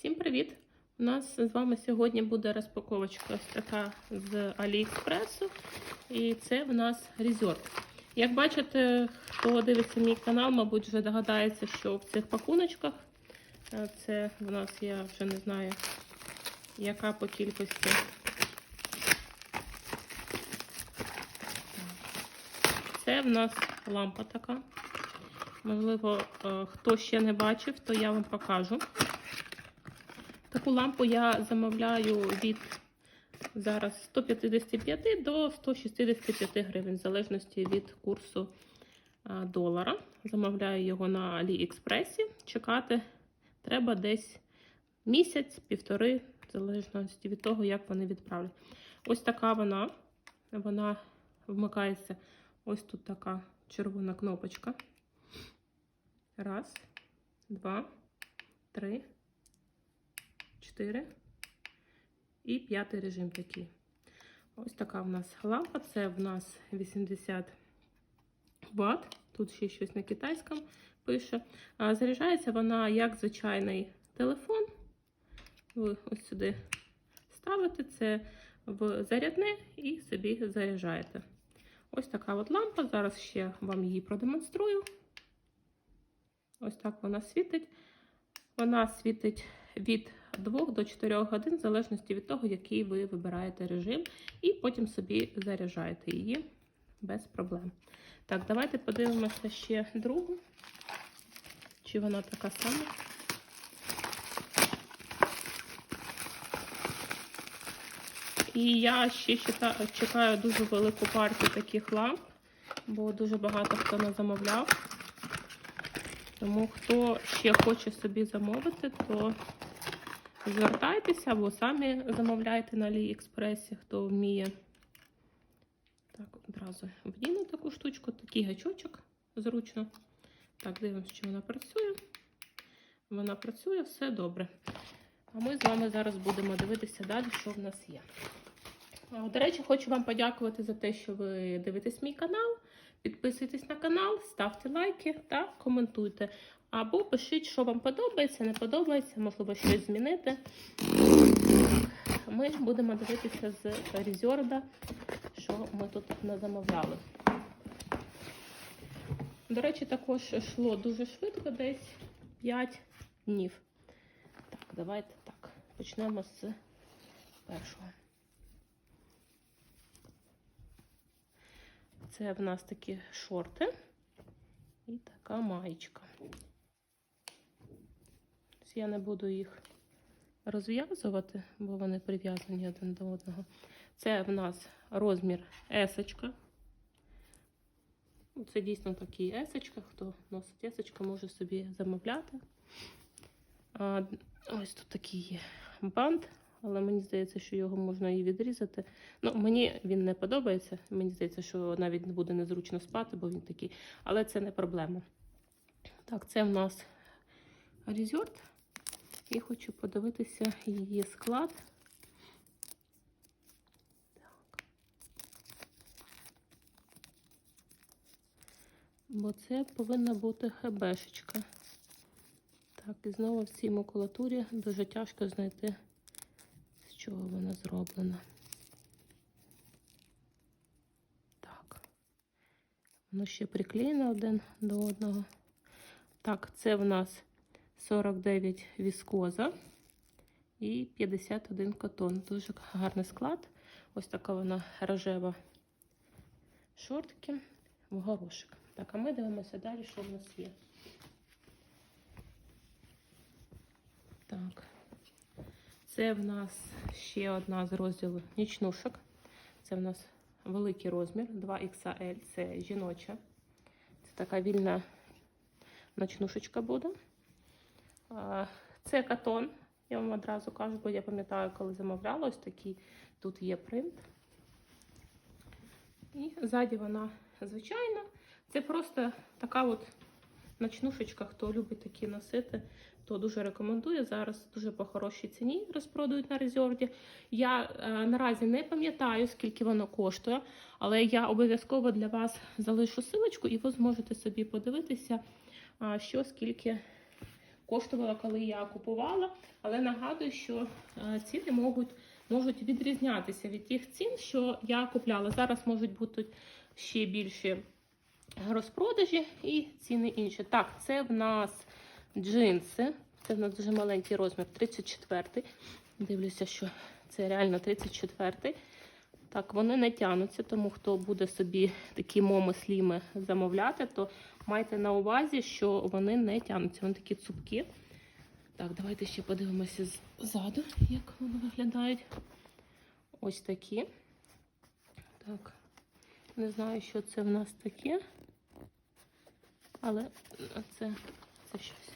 Всім привіт! У нас з вами сьогодні буде розпаковочка ось така з Аліекспресу. І це в нас резорт. Як бачите, хто дивиться мій канал, мабуть, вже догадається, що в цих пакуночках е, це в нас, я вже не знаю, яка по кількості. Це в нас лампа така. Можливо, е, хто ще не бачив, то я вам покажу. Таку лампу я замовляю від зараз 155 до 165 гривень, в залежності від курсу долара. Замовляю його на Аліекспресі. Чекати треба десь місяць, півтори, в залежності від того, як вони відправлять. Ось така вона. Вона вмикається. Ось тут така червона кнопочка. Раз, два, три. 4 і п'ятий режим такий. Ось така в нас лампа. Це в нас 80 Вт. Тут ще щось на китайському пише. А заряджається вона як звичайний телефон. Ви ось сюди ставите це в зарядне і собі заряджаєте. Ось така от лампа. Зараз ще вам її продемонструю. Ось так вона світить. Вона світить від 2 до 4 годин, в залежності від того, який ви вибираєте режим, і потім собі заряджаєте її без проблем. Так, давайте подивимося ще другу. Чи вона така сама? І я ще чекаю дуже велику партію таких ламп, бо дуже багато хто не замовляв. Тому хто ще хоче собі замовити, то звертайтеся або самі замовляйте на Аліекспресі, хто вміє. Так, одразу вдіну таку штучку, такий гачочок зручно. Так, дивимося, чи вона працює. Вона працює, все добре. А ми з вами зараз будемо дивитися далі, що в нас є. До речі, хочу вам подякувати за те, що ви дивитесь мій канал. Підписуйтесь на канал, ставте лайки та коментуйте. Або пишіть, що вам подобається, не подобається, можливо, щось змінити. Ми будемо дивитися з Резорда, що ми тут не замовляли. До речі, також йшло дуже швидко, десь 5 днів. Так, давайте так. Почнемо з першого. Це в нас такі шорти і така маєчка. Я не буду їх розв'язувати, бо вони прив'язані один до одного. Це в нас розмір есочка. Це дійсно такі есочка. Хто носить есочка, може собі замовляти. А, Ось тут такий є бант, але мені здається, що його можна і відрізати. Ну, Мені він не подобається. Мені здається, що навіть буде незручно спати, бо він такий. Але це не проблема. Так, це в нас резорт. І хочу подивитися її склад. Так. Бо це повинна бути хебешечка. Так, і знову в цій макулатурі дуже тяжко знайти, з чого вона зроблена. Так, воно ще приклеєно один до одного. Так, це в нас 49 віскоза і 51 котон. Дуже гарний склад. Ось така вона рожева шортки в горошик. Так, а ми дивимося далі, що в нас є. Так, це в нас ще одна з розділу нічнушок. Це в нас великий розмір, 2XL, це жіноча. Це така вільна ночнушечка буде. Це катон, я вам одразу кажу, бо я пам'ятаю, коли замовляла такий, тут є принт. І ззаді вона звичайна. Це просто така от ночнушечка, хто любить такі носити, то дуже рекомендую. Зараз дуже по хорошій ціні розпродають на резерві. Я е, наразі не пам'ятаю, скільки воно коштує, але я обов'язково для вас залишу силочку, і ви зможете собі подивитися, що скільки коштувала, коли я купувала. Але нагадую, що е, ціни можуть, можуть відрізнятися від тих цін, що я купляла. Зараз можуть бути ще більші розпродажі і ціни інші. Так, це в нас джинси. Це в нас дуже маленький розмір, 34. Дивлюся, що це реально 34. Так, вони не тянуться, тому хто буде собі такі моми сліми замовляти, то майте на увазі, що вони не тянуться. Вони такі цупкі. Так, давайте ще подивимося ззаду, як вони виглядають. Ось такі. Так, не знаю, що це в нас таке. Але це, це щось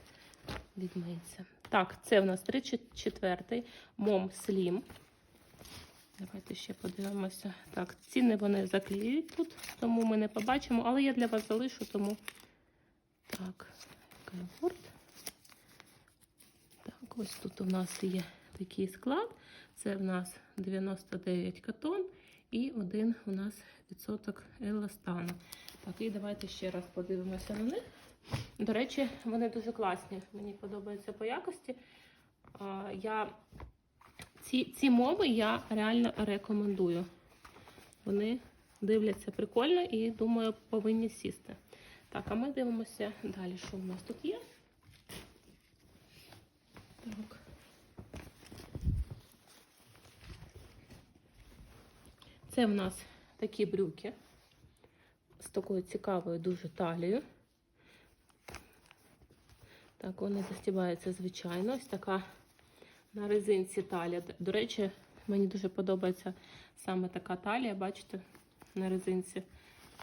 відмиється. Так, це в нас 34 мом слім. Давайте ще подивимося. Так, ціни вони заклеюють тут, тому ми не побачимо, але я для вас залишу, тому так, комфорт. Так, ось тут у нас є такий склад. Це в нас 99 катон і один у нас відсоток еластану. Так, і давайте ще раз подивимося на них. До речі, вони дуже класні. Мені подобаються по якості. Я ці, ці мови я реально рекомендую. Вони дивляться прикольно і, думаю, повинні сісти. Так, а ми дивимося далі, що в нас тут є. Так. Це в нас такі брюки з такою цікавою дуже талією. Так, вони застібаються звичайно. Ось така на резинці талія. До речі, мені дуже подобається саме така талія, бачите, на резинці.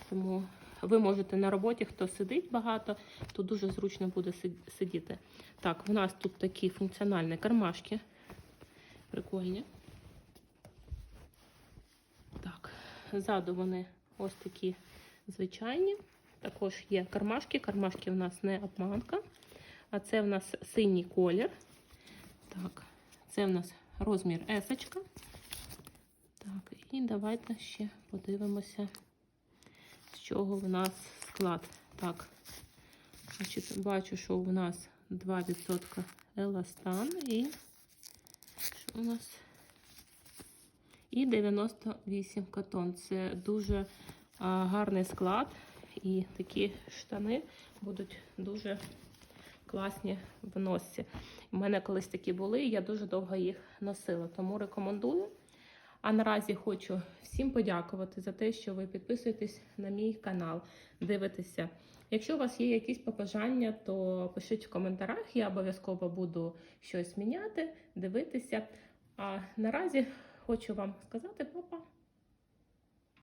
Тому ви можете на роботі, хто сидить багато, то дуже зручно буде сидіти. Так, у нас тут такі функціональні кармашки. Прикольні. Так, ззаду вони ось такі звичайні. Також є кармашки. Кармашки в нас не обманка. А це в нас синій колір. Так, це в нас розмір есочка. Так, і давайте ще подивимося, з чого в нас склад. Так, значить, бачу, що у нас 2% еластан і що у нас? І 98 катон. Це дуже а, гарний склад. І такі штани будуть дуже класні в носі. У мене колись такі були, і я дуже довго їх носила, тому рекомендую. А наразі хочу всім подякувати за те, що ви підписуєтесь на мій канал, дивитеся. Якщо у вас є якісь побажання, то пишіть в коментарях, я обов'язково буду щось міняти, дивитися. А наразі хочу вам сказати, папа.